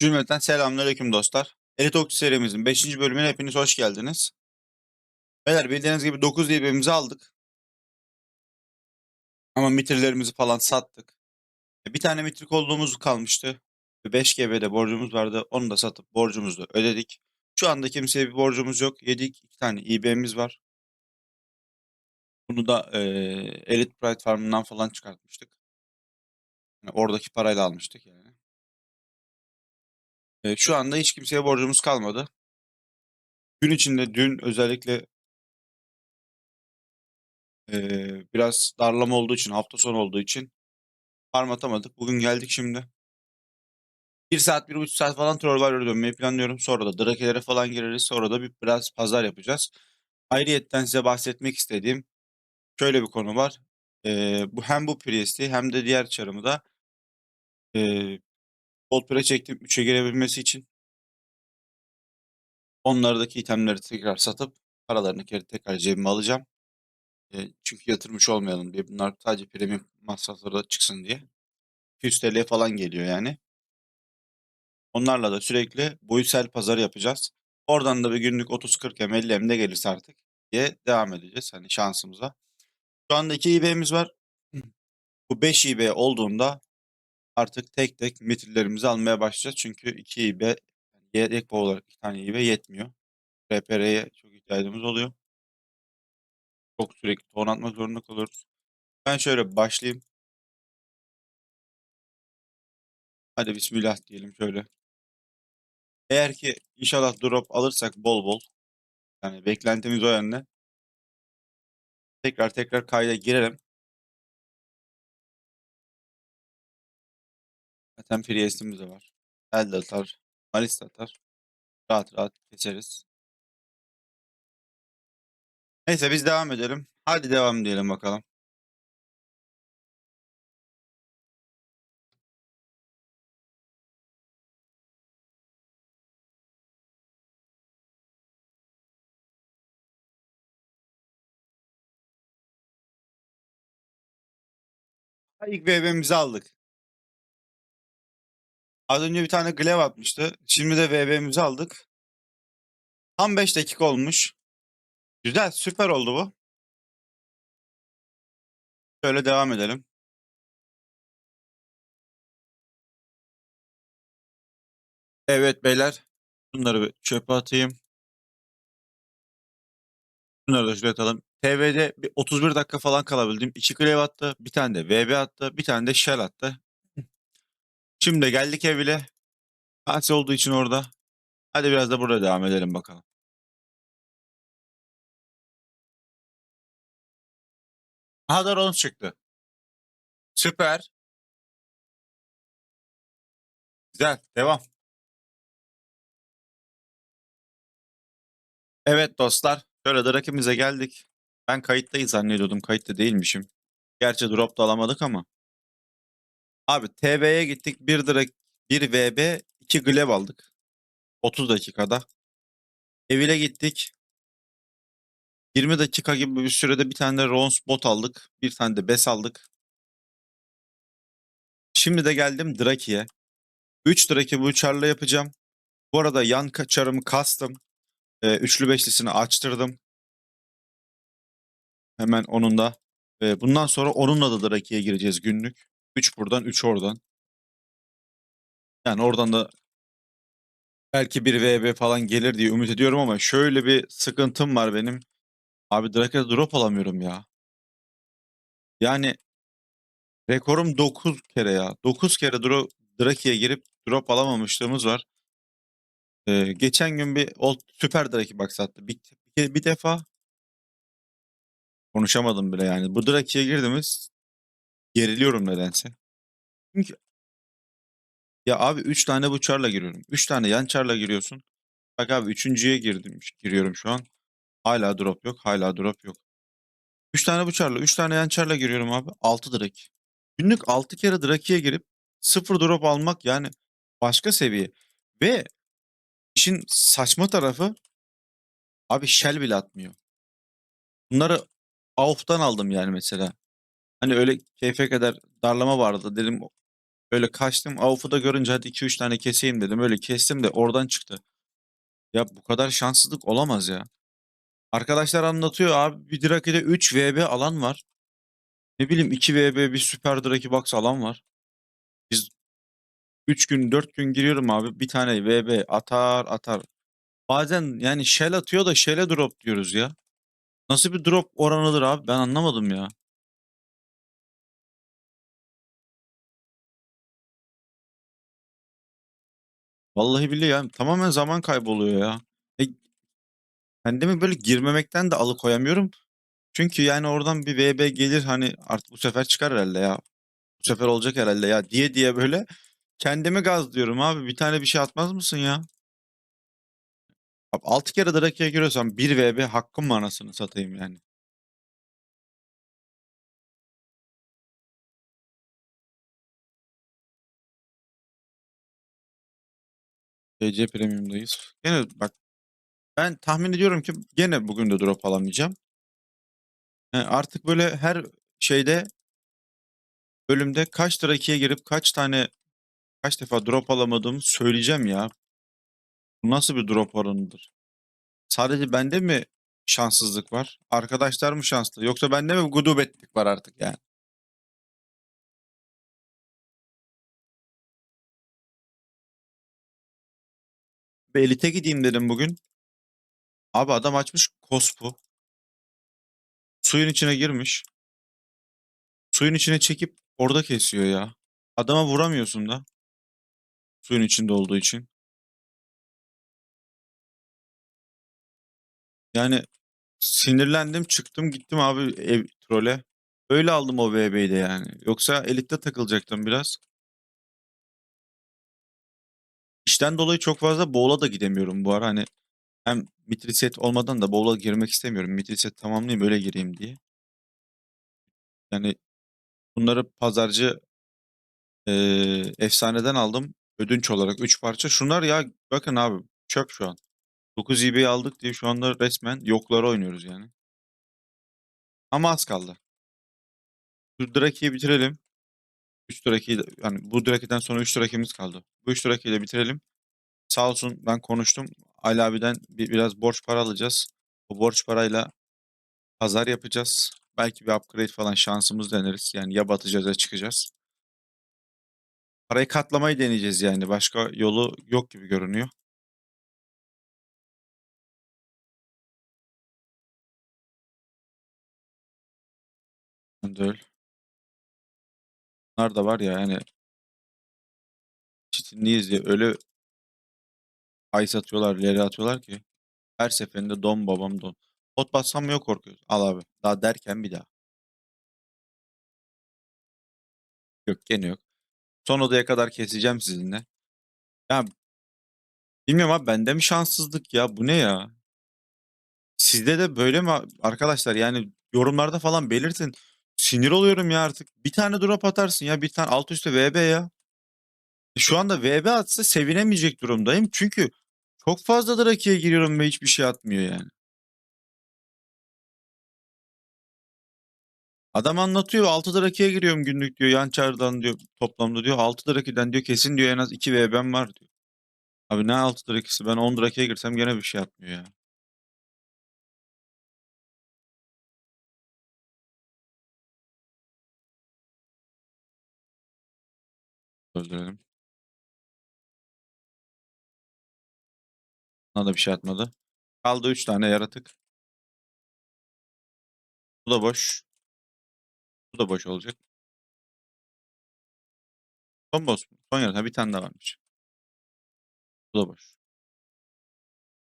Cümleten selamünaleyküm dostlar. Elite serimizin 5. bölümüne hepiniz hoş geldiniz. Beyler bildiğiniz gibi 9 DB'mizi aldık. Ama mitirlerimizi falan sattık. E, Bir tane mitrik olduğumuz kalmıştı. Ve 5 GB'de borcumuz vardı. Onu da satıp borcumuzu ödedik. Şu anda kimseye bir borcumuz yok. Yedik. 2 tane IB'miz var. Bunu da e, Elite Pride Farm'ından falan çıkartmıştık. Yani oradaki parayla almıştık yani. E, şu anda hiç kimseye borcumuz kalmadı. Gün içinde dün özellikle Ee, biraz darlama olduğu için, hafta sonu olduğu için farm atamadık. Bugün geldik şimdi. Bir saat, bir buçuk saat falan Trollwarrior'a dönmeyi planlıyorum. Sonra da Drake'lere falan gireriz. Sonra da bir biraz pazar yapacağız. Ayrıyetten size bahsetmek istediğim şöyle bir konu var. Ee, bu hem bu Priest'i hem de diğer çarımı da e, Gold Pre çektim 3'e girebilmesi için. Onlardaki itemleri tekrar satıp paralarını geri tekrar cebime alacağım. E, çünkü yatırmış olmayalım diye. Bunlar sadece premium masrafları da çıksın diye. 200 TL falan geliyor yani. Onlarla da sürekli boyutsel pazarı yapacağız. Oradan da bir günlük 30-40 M 50 M de gelirse artık diye devam edeceğiz hani şansımıza. Şu anda 2 IB'miz var. Bu 5 IB olduğunda artık tek tek metillerimizi almaya başlayacağız. Çünkü 2 IB yedek bağ olarak 2 tane IB yetmiyor. RPR'ye çok ihtiyacımız oluyor. Çok sürekli ton atmak zorunda kalıyoruz. Ben şöyle başlayayım. Hadi bismillah diyelim şöyle. Eğer ki inşallah drop alırsak bol bol. Yani beklentimiz o yönde. Tekrar tekrar kayda girelim. Zaten Priest'imiz de var. El de atar. Malis de atar. Rahat rahat keseriz. Neyse biz devam edelim. Hadi devam diyelim bakalım. İlk VB'mizi aldık. Az önce bir tane Glev atmıştı. Şimdi de VB'mizi aldık. Tam 5 dakika olmuş. Güzel, süper oldu bu. Şöyle devam edelim. Evet beyler. Bunları bir çöpe atayım. Bunları da şuraya atalım. TV'de bir 31 dakika falan kalabildim. 2 Glev attı. Bir tane de VB attı. Bir tane de Shell attı. Şimdi geldik evile. Kansi olduğu için orada. Hadi biraz da burada devam edelim bakalım. Aha da Rons çıktı. Süper. Güzel. Devam. Evet dostlar. Şöyle Drake'imize geldik. Ben kayıttayız zannediyordum. Kayıtta değilmişim. Gerçi drop da alamadık ama. Abi TV'ye gittik. Bir Drake, bir VB, iki Glev aldık. 30 dakikada. Evile gittik. 20 dakika gibi bir sürede bir tane de Rons bot aldık. Bir tane de Bes aldık. Şimdi de geldim Draki'ye. 3 Draki bu uçarla yapacağım. Bu arada yan çarımı kastım. Ee, üçlü beşlisini açtırdım. Hemen onun da. Ee, bundan sonra onunla da Draki'ye gireceğiz günlük. 3 buradan 3 oradan. Yani oradan da belki bir VB falan gelir diye ümit ediyorum ama şöyle bir sıkıntım var benim. Abi Drake'de drop alamıyorum ya. Yani rekorum 9 kere ya. 9 kere drop, Drake'ye girip drop alamamışlığımız var. Ee, geçen gün bir old, süper Drake box attı. Bir, bir, bir defa konuşamadım bile yani. Bu Drake'ye girdiğimiz geriliyorum nedense. Çünkü ya abi 3 tane bu çarla giriyorum. 3 tane yan çarla giriyorsun. Bak abi 3.ye girdim giriyorum şu an. Hala drop yok. Hala drop yok. 3 tane bu çarla, 3 tane yan çarla giriyorum abi. 6 Drake. Günlük 6 kere Drake'ye girip 0 drop almak yani başka seviye. Ve işin saçma tarafı abi shell bile atmıyor. Bunları AWP'tan aldım yani mesela. Hani öyle keyfe kadar darlama vardı dedim Böyle kaçtım. Avuf'u da görünce hadi 2-3 tane keseyim dedim. Öyle kestim de oradan çıktı. Ya bu kadar şanssızlık olamaz ya. Arkadaşlar anlatıyor abi bir Drake'de 3 VB alan var. Ne bileyim 2 VB bir Super Drake Box alan var. Biz 3 gün 4 gün giriyorum abi bir tane VB atar atar. Bazen yani shell atıyor da shell'e drop diyoruz ya. Nasıl bir drop oranıdır abi ben anlamadım ya. Vallahi billahi ya tamamen zaman kayboluyor ya. E, kendimi böyle girmemekten de alıkoyamıyorum. Çünkü yani oradan bir VB gelir hani artık bu sefer çıkar herhalde ya. Bu sefer olacak herhalde ya diye diye böyle kendimi gazlıyorum abi. Bir tane bir şey atmaz mısın ya? Abi 6 kere Drake'ye giriyorsam 1 VB hakkım mı anasını satayım yani. DC Premium'dayız. Gene bak ben tahmin ediyorum ki gene bugün de drop alamayacağım. Yani artık böyle her şeyde bölümde kaç Drake'ye girip kaç tane kaç defa drop alamadığımı söyleyeceğim ya. Bu nasıl bir drop oranıdır? Sadece bende mi şanssızlık var? Arkadaşlar mı şanslı? Yoksa bende mi gudubetlik var artık yani? Bir elite gideyim dedim bugün. Abi adam açmış kospu. Suyun içine girmiş. Suyun içine çekip orada kesiyor ya. Adama vuramıyorsun da. Suyun içinde olduğu için. Yani sinirlendim çıktım gittim abi ev trole. Öyle aldım o VB'yi de yani. Yoksa elitte takılacaktım biraz. İşten dolayı çok fazla bowl'a da gidemiyorum bu ara. Hani hem Mitriset olmadan da bowl'a girmek istemiyorum. Mitriset tamamlayayım öyle gireyim diye. Yani bunları pazarcı eee, efsaneden aldım. Ödünç olarak 3 parça. Şunlar ya bakın abi çöp şu an. 9 EB'yi aldık diye şu anda resmen yokları oynuyoruz yani. Ama az kaldı. Şu Drake'yi bitirelim. 3 Drake'yi de- yani bu Drake'den sonra 3 Drake'imiz kaldı. Bu 3 Drake'yi de bitirelim. Sağ olsun ben konuştum. Ali abiden bir, biraz borç para alacağız. O borç parayla pazar yapacağız. Belki bir upgrade falan şansımız deneriz. Yani ya batacağız ya çıkacağız. Parayı katlamayı deneyeceğiz yani. Başka yolu yok gibi görünüyor. Öyle. Bunlar da var ya yani çitinliyiz diye öyle ay satıyorlar, leri atıyorlar ki. Her seferinde don babam don. Pot bassam mı yok korkuyoruz. Al abi. Daha derken bir daha. Yok gene yok. Son odaya kadar keseceğim sizinle. Ya bilmiyorum abi bende mi şanssızlık ya? Bu ne ya? Sizde de böyle mi arkadaşlar? Yani yorumlarda falan belirtin. Sinir oluyorum ya artık. Bir tane drop atarsın ya. Bir tane alt üstü VB ya. Şu anda VB atsa sevinemeyecek durumdayım. Çünkü çok fazla Drake'ye giriyorum ve hiçbir şey atmıyor yani. Adam anlatıyor 6 Drake'ye giriyorum günlük diyor. Yan çardan diyor toplamda diyor. 6 Drake'den diyor kesin diyor en az 2 VB'm var diyor. Abi ne 6 Drake'si ben 10 Drake'ye girsem gene bir şey atmıyor ya. Öldürelim. Buna da bir şey atmadı. Kaldı 3 tane yaratık. Bu da boş. Bu da boş olacak. Son boss? Son yaratık. Bir tane daha varmış. Bu da boş.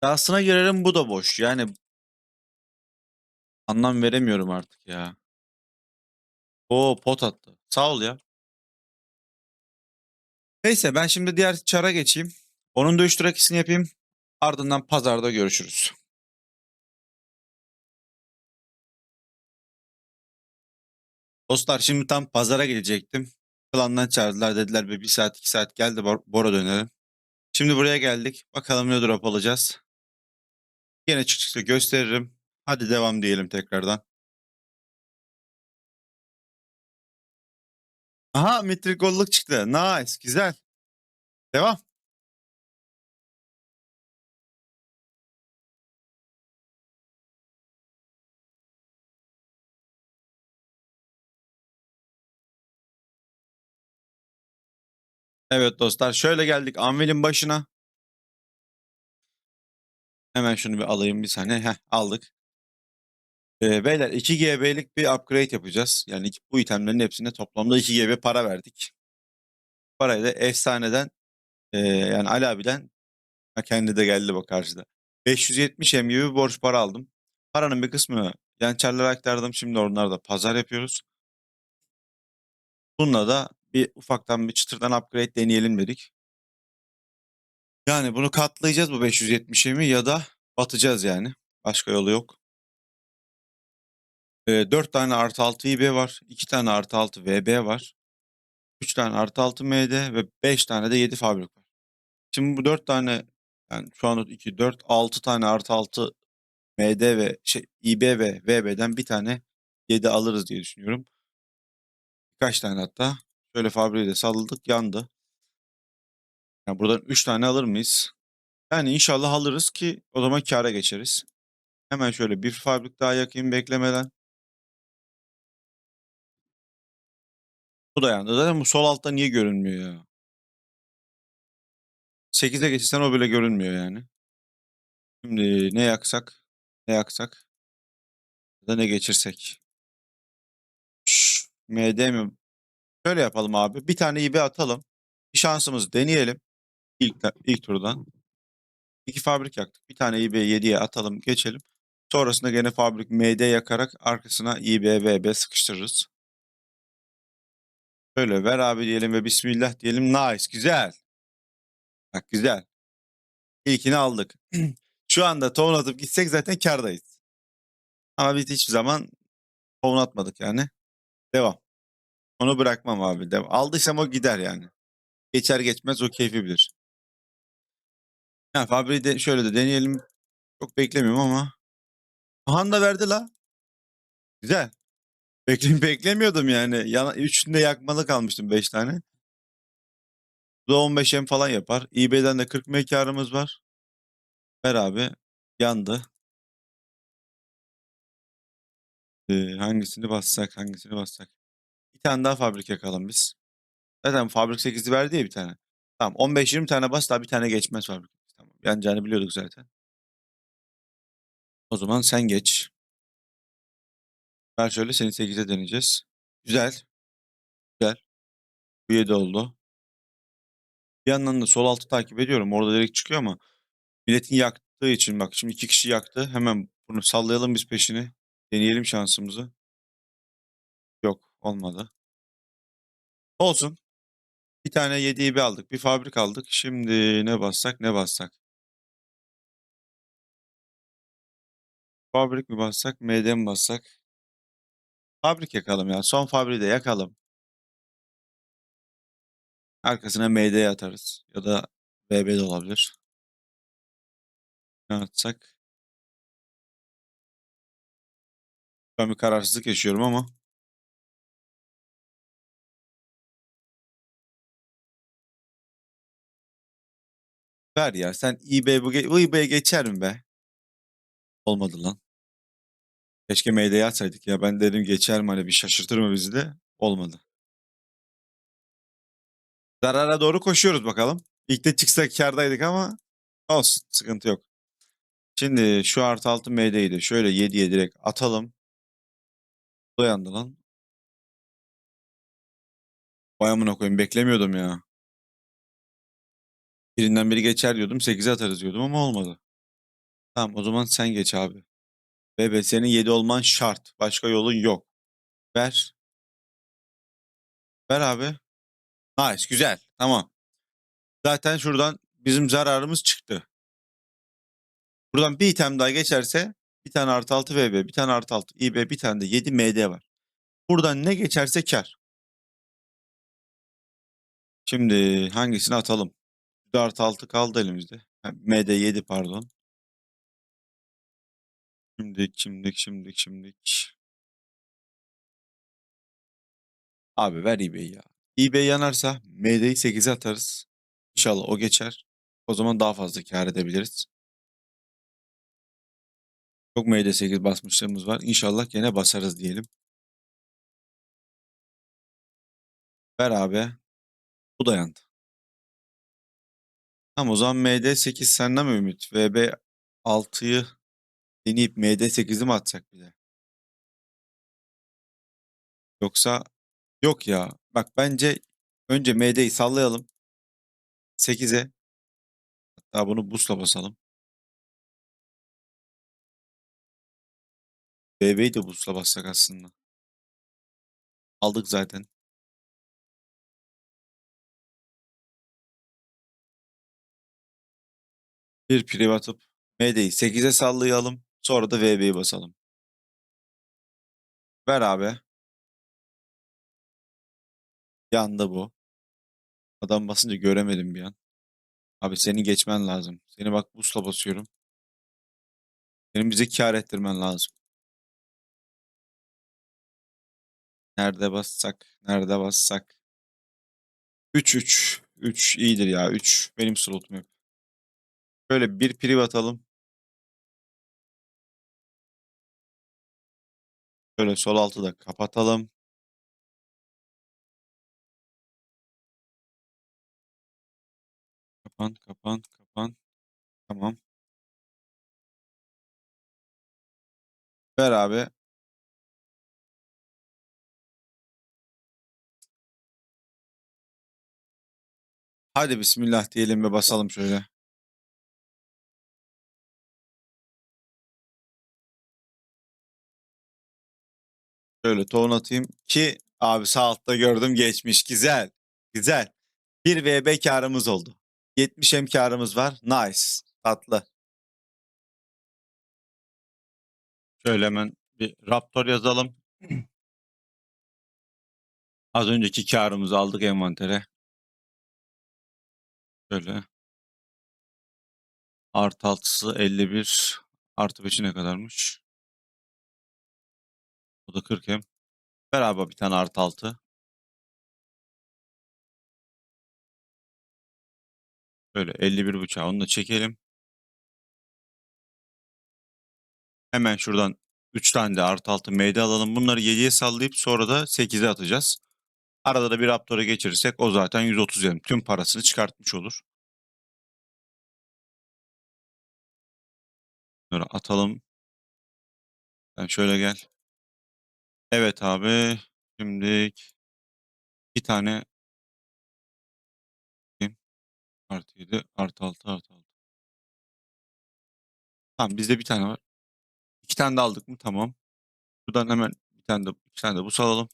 Şahsına girerim bu da boş. Yani anlam veremiyorum artık ya. O pot attı. Sağ ol ya. Neyse ben şimdi diğer çara geçeyim. Onun da 3 rakisini yapayım. Ardından pazarda görüşürüz. Dostlar şimdi tam pazara gidecektim. Klandan çağırdılar dediler bir, bir saat iki saat geldi Bor- Bora dönelim. Şimdi buraya geldik. Bakalım ne drop alacağız. Yine çıktıkça gösteririm. Hadi devam diyelim tekrardan. Aha metrikolluk çıktı. Nice. Güzel. Devam. Evet dostlar şöyle geldik Anvil'in başına. Hemen şunu bir alayım bir saniye. Heh, aldık. Ee, beyler 2 GB'lik bir upgrade yapacağız. Yani bu itemlerin hepsine toplamda 2 GB para verdik. Parayı da efsaneden e, yani Ali abiden kendi de geldi bak karşıda. 570 M gibi borç para aldım. Paranın bir kısmını yançerlere aktardım. Şimdi onlarda pazar yapıyoruz. Bununla da bir ufaktan bir çıtırdan upgrade deneyelim dedik. Yani bunu katlayacağız bu 570 mi ya da batacağız yani. Başka yolu yok. Ee, 4 tane artı 6 IB var. 2 tane artı 6 VB var. 3 tane artı 6 MD ve 5 tane de 7 fabrik var. Şimdi bu 4 tane yani şu anda 2, 4, 6 tane artı 6 MD ve şey IB ve VB'den bir tane 7 alırız diye düşünüyorum. Birkaç tane hatta. Şöyle fabriği de salladık yandı. Yani buradan 3 tane alır mıyız? Yani inşallah alırız ki o zaman kâra geçeriz. Hemen şöyle bir fabrik daha yakayım beklemeden. Bu da yandı. Zaten bu sol altta niye görünmüyor ya? 8'e geçirsen o bile görünmüyor yani. Şimdi ne yaksak? Ne yaksak? Ya da ne geçirsek? Şş, MD mi? Şöyle yapalım abi. Bir tane IB atalım. Bir şansımız deneyelim. İlk, ilk turdan. İki fabrik yaktık. Bir tane IB 7'ye atalım geçelim. Sonrasında gene fabrik MD yakarak arkasına IB VB sıkıştırırız. Böyle ver abi diyelim ve Bismillah diyelim. Nice. Güzel. Bak güzel. İlkini aldık. Şu anda tohum atıp gitsek zaten kardayız. Ama biz hiçbir zaman tohum atmadık yani. Devam. Onu bırakmam abi. Devam. Aldıysam o gider yani. Geçer geçmez o keyfi bilir. Yani Fabri'yi de şöyle de deneyelim. Çok beklemiyorum ama. Han da verdi la. Güzel. Bekle beklemiyordum yani. Yana, üçünde yakmalı kalmıştım 5 tane. Bu da 15 M falan yapar. eBay'den de 40 M var. Ver abi. Yandı. Ee, hangisini bassak hangisini bassak. Bir tane daha fabrik yakalım biz. Zaten fabrik 8'i verdi ya bir tane. Tamam 15-20 tane bas daha bir tane geçmez fabrik. Tamam. Yanacağını biliyorduk zaten. O zaman sen geç. Ver şöyle seni 8'e deneyeceğiz. Güzel. Güzel. Bu 7 oldu. Bir yandan da sol altı takip ediyorum. Orada direkt çıkıyor ama milletin yaktığı için bak şimdi iki kişi yaktı. Hemen bunu sallayalım biz peşini. Deneyelim şansımızı. Olmadı. Olsun. Bir tane 7'yi bir aldık. Bir fabrik aldık. Şimdi ne bassak ne bassak. Fabrik mi bassak MD mi bassak? Fabrik yakalım ya. Son fabriği de yakalım. Arkasına MD atarız. Ya da BB de olabilir. Ne atsak? Ben bir kararsızlık yaşıyorum ama. Ver ya sen eBay bu, ge- bu eBay'e geçer mi be? Olmadı lan. Keşke MD'ye atsaydık ya. Ben dedim geçer mi hani bir şaşırtır mı bizi de? Olmadı. Zarara doğru koşuyoruz bakalım. İlk de çıksak kârdaydık ama olsun sıkıntı yok. Şimdi şu artı altı MD'yi de şöyle 7'ye direkt atalım. Dayandı lan. Vay koyayım beklemiyordum ya. Birinden biri geçer diyordum 8'e atarız diyordum ama olmadı. Tamam o zaman sen geç abi. Bebe senin 7 olman şart. Başka yolun yok. Ver. Ver abi. Nice güzel. Tamam. Zaten şuradan bizim zararımız çıktı. Buradan bir item daha geçerse bir tane artı 6 VB, bir tane artı 6 IB, bir tane de 7 MD var. Buradan ne geçerse kar. Şimdi hangisini atalım? Artı 6 kaldı elimizde. Ha, MD 7 pardon. Şimdilik, şimdilik, şimdilik, şimdilik. Abi ver eBay ya. eBay yanarsa MD'yi 8'e atarız. İnşallah o geçer. O zaman daha fazla kâr edebiliriz. Çok MD 8 basmışlığımız var. İnşallah gene basarız diyelim. Ver abi. Bu da yandı. Tamam o zaman MD 8 senden mi Ümit? VB 6'yı deneyip MD 8'i mi atsak bir de? Yoksa yok ya. Bak bence önce MD'yi sallayalım. 8'e. Hatta bunu busla basalım. BB'yi de busla bassak aslında. Aldık zaten. Bir priv atıp MD'yi 8'e sallayalım. Sonra da VB'yi basalım. Ver abi. Yandı bu. Adam basınca göremedim bir an. Abi seni geçmen lazım. Seni bak busla basıyorum. Senin bize kâr ettirmen lazım. Nerede bassak? Nerede bassak? 3-3. 3 iyidir ya. 3 benim slotum hep. Böyle bir priv atalım. Böyle sol altı da kapatalım. Kapan, kapan, kapan. Tamam. Ver abi. Hadi bismillah diyelim ve basalım şöyle. Şöyle ton atayım ki abi sağ altta gördüm geçmiş. Güzel. Güzel. 1 VB karımız oldu. 70 M karımız var. Nice. Tatlı. Şöyle hemen bir Raptor yazalım. Az önceki karımızı aldık envantere. Şöyle. Artı altısı 51. Artı 5'i ne kadarmış? Bu da 40 hem. Beraber bir tane artı altı. Böyle 51 bıçağı onu da çekelim. Hemen şuradan 3 tane de artı altı meyde alalım. Bunları 7'ye sallayıp sonra da 8'e atacağız. Arada da bir Raptor'a geçirirsek o zaten 130 yani tüm parasını çıkartmış olur. Böyle atalım. Sen şöyle gel. Evet abi. Şimdi bir tane artı 7 artı 6 artı 6. Tamam bizde bir tane var. İki tane de aldık mı? Tamam. Buradan hemen bir tane de iki tane de bu salalım.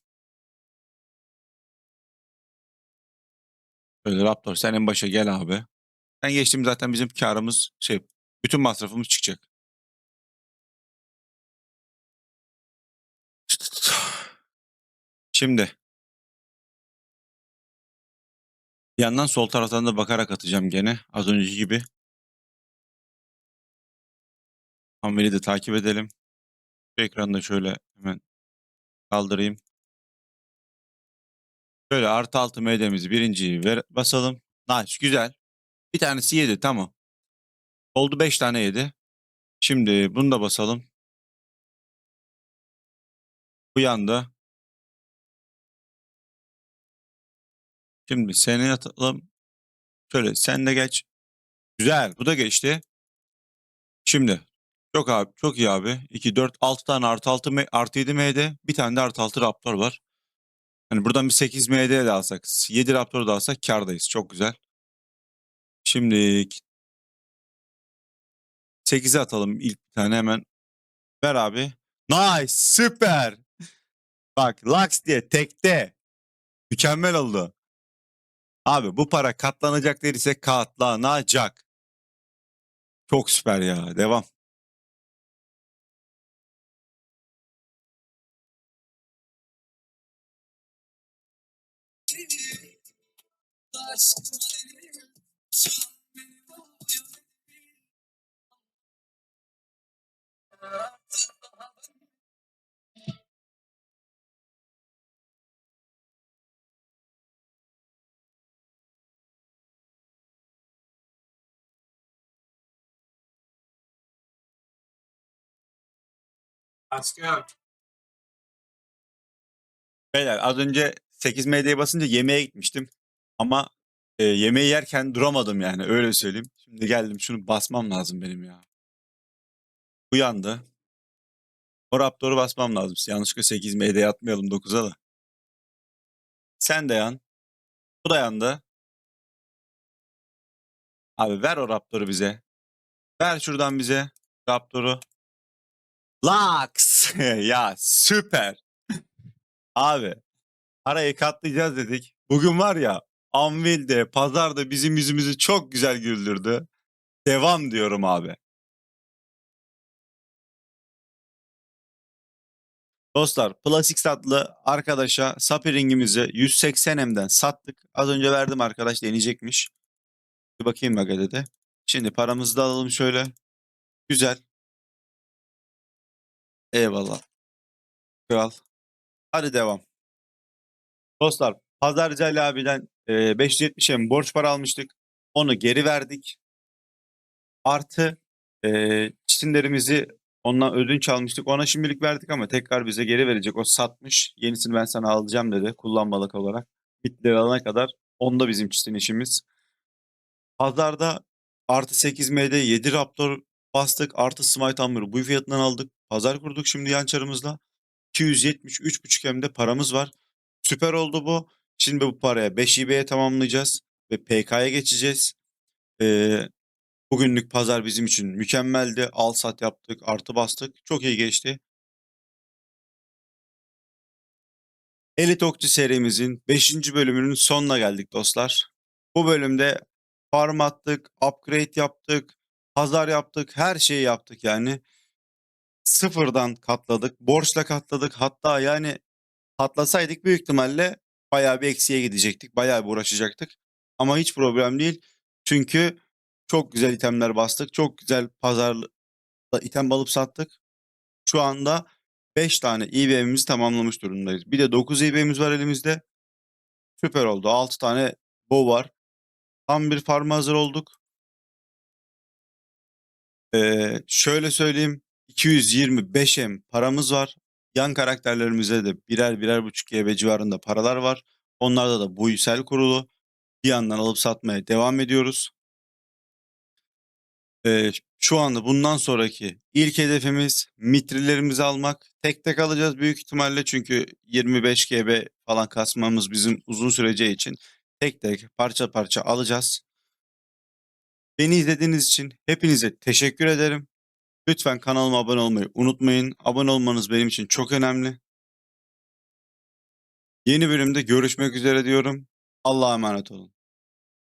Böyle Raptor sen en başa gel abi. Ben geçtim zaten bizim karımız şey bütün masrafımız çıkacak. Şimdi yandan sol taraftan da bakarak atacağım gene az önceki gibi. Hamveli de takip edelim. Şu ekranı da şöyle hemen kaldırayım. Şöyle artı altı MD'mizi birinciyi ver, basalım. Nice güzel. Bir tanesi yedi tamam. Oldu beş tane yedi. Şimdi bunu da basalım. Bu yanda. Şimdi seni atalım. Şöyle sen de geç. Güzel. Bu da geçti. Şimdi çok abi çok iyi abi. 2 4 6 tane artı 6 artı 7 MD, bir tane de artı 6 Raptor var. Hani buradan bir 8 MD de alsak, 7 Raptor da alsak kardayız. Çok güzel. Şimdi 8'e atalım ilk bir tane hemen. Ver abi. Nice, süper. Bak Lux diye tekte. Mükemmel oldu. Abi bu para katlanacak değilse katlanacak. Çok süper ya. Devam. Asker. Beyler az önce 8 MD'ye basınca yemeğe gitmiştim. Ama e, yemeği yerken duramadım yani öyle söyleyeyim. Şimdi geldim şunu basmam lazım benim ya. Uyandı. O Raptor'u basmam lazım. Yanlışlıkla 8 MD'ye atmayalım 9'a da. Sen de yan. Bu da yandı. Abi ver o Raptor'u bize. Ver şuradan bize Raptor'u. Lux! ya süper. Abi parayı katlayacağız dedik. Bugün var ya Anvil'de, pazarda bizim yüzümüzü çok güzel güldürdü. Devam diyorum abi. Dostlar Plasix adlı arkadaşa Sapiring'imizi 180 M'den sattık. Az önce verdim arkadaş deneyecekmiş. Bir bakayım bak dedi. Şimdi paramızı da alalım şöyle. Güzel. Eyvallah. Kral. Hadi devam. Dostlar Pazarcı Ali abiden e, 570 M borç para almıştık. Onu geri verdik. Artı e, çitinlerimizi ondan ödünç almıştık. Ona şimdilik verdik ama tekrar bize geri verecek. O satmış. Yenisini ben sana alacağım dedi kullanmalık olarak. Bitleri alana kadar onda bizim çitin işimiz. Pazarda artı 8 MD 7 Raptor bastık. Artı Smite Hammer'ı bu fiyatından aldık. Pazar kurduk şimdi yan çarımızla. 273,5 M'de paramız var. Süper oldu bu. Şimdi bu paraya 5 IB'ye tamamlayacağız ve PK'ya geçeceğiz. Ee, bugünlük pazar bizim için mükemmeldi. Al sat yaptık, artı bastık. Çok iyi geçti. Elite Okçu serimizin 5. bölümünün sonuna geldik dostlar. Bu bölümde farm attık, upgrade yaptık, pazar yaptık, her şeyi yaptık yani. Sıfırdan katladık, borçla katladık. Hatta yani patlasaydık büyük ihtimalle bayağı bir eksiye gidecektik. Bayağı bir uğraşacaktık. Ama hiç problem değil. Çünkü çok güzel itemler bastık. Çok güzel pazarda item alıp sattık. Şu anda 5 tane IB'mizi tamamlamış durumdayız. Bir de 9 IB'miz var elimizde. Süper oldu. 6 tane bow var. Tam bir farma hazır olduk. Ee, şöyle söyleyeyim. 225 M paramız var. Yan karakterlerimize de birer birer buçuk GB civarında paralar var. Onlarda da bu kurulu. Bir yandan alıp satmaya devam ediyoruz. Ee, şu anda bundan sonraki ilk hedefimiz mitrilerimizi almak. Tek tek alacağız büyük ihtimalle çünkü 25 GB falan kasmamız bizim uzun süreceği için tek tek parça parça alacağız. Beni izlediğiniz için hepinize teşekkür ederim. Lütfen kanalıma abone olmayı unutmayın. Abone olmanız benim için çok önemli. Yeni bölümde görüşmek üzere diyorum. Allah'a emanet olun.